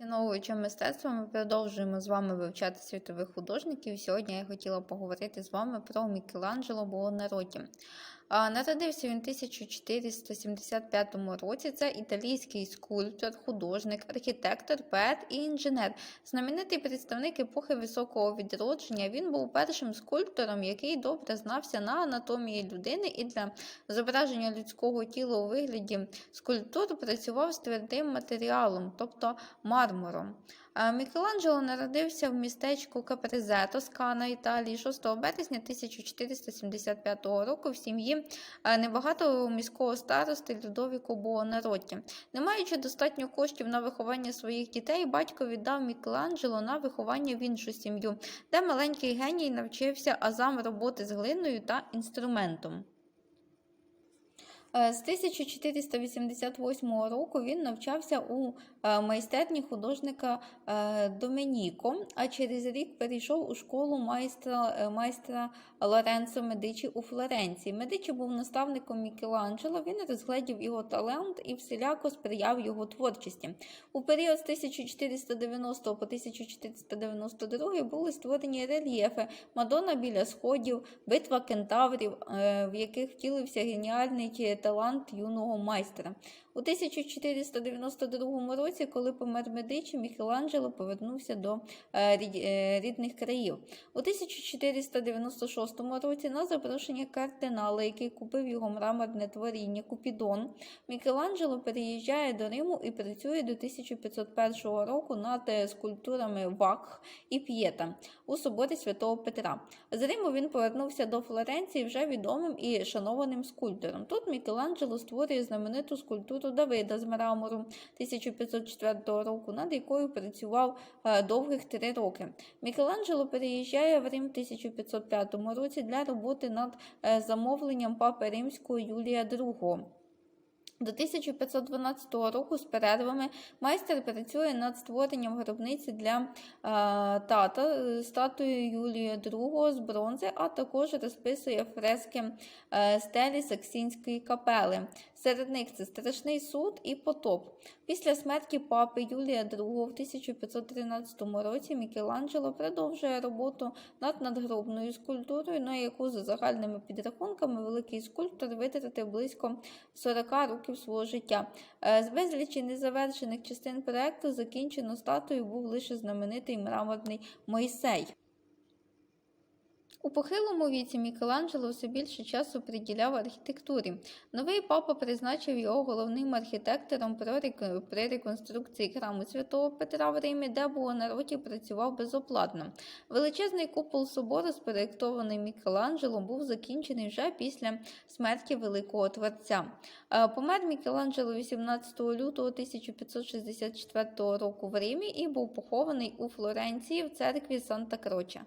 Поціновуючим мистецтво, ми продовжуємо з вами вивчати світових художників. Сьогодні я хотіла поговорити з вами про Мікеланджело Буонаротті. Народився він у 1475 році. Це італійський скульптор, художник, архітектор, поет і інженер. Знаменитий представник епохи високого відродження. Він був першим скульптором, який добре знався на анатомії людини і для зображення людського тіла у вигляді скульптур працював з твердим матеріалом, тобто мармуром. Е, Мікеланджело народився в містечку Капрезе, Тоскана, Італії, 6 березня 1475 року в сім'ї е, небагатого міського старости Людовіко Буонаротті. Не маючи достатньо коштів на виховання своїх дітей, батько віддав Мікеланджело на виховання в іншу сім'ю, де маленький геній навчився азам роботи з глиною та інструментом. Е, З 1488 року він навчався у е, майстерні художника е, Доменіко, а через рік перейшов у школу майстра, майстра Лоренцо Медичі у Флоренції. Медичі був наставником Мікеланджело, він розгледів його талант і всіляко сприяв його творчості. У період з 1490 по 1492 були створені рельєфи Мадонна біля сходів, битва кентаврів, в яких втілився геніальний талант юного майстра. У 1492 році, коли помер Медичі, Мікеланджело повернувся до е, е, рідних країв. У 1496 році на запрошення кардинала, який купив його мраморне творіння Купідон, Мікеланджело переїжджає до Риму і працює до 1501 року над е, скульптурами Вакх і П'єта у соборі святого Петра. З Риму він повернувся до Флоренції вже відомим і шанованим скульптором. Тут Мікеланджело створює знамениту скульптуру Давида з мрамору 1504 року, над якою працював е, довгих три роки. Мікеланджело переїжджає в Рим в 1505 році для роботи над е, замовленням папи римського Юлія II. До 1512 року з перервами майстер працює над створенням гробниці для е, тата е, статуї Юлія II з бронзи, а також розписує фрески е, стелі Саксінської капели. Серед них це Страшний суд і потоп. Після смерті папи Юлія II в 1513 році Мікеланджело продовжує роботу над надгробною скульптурою, на яку за загальними підрахунками великий скульптор витратив близько 40 років свого життя. Е, З безлічі незавершених частин проекту закінчено статую був лише знаменитий мраморний Мойсей. У похилому віці Мікеланджело все більше часу приділяв архітектурі. Новий папа призначив його головним архітектором при реконструкції храму святого Петра в Римі, де Буонаротті працював безоплатно. Величезний купол собору, спроєктований Мікеланджело, був закінчений вже після смерті великого творця. Е, Помер Мікеланджело 18 лютого 1564 року в Римі і був похований у Флоренції в церкві Санта Кроча.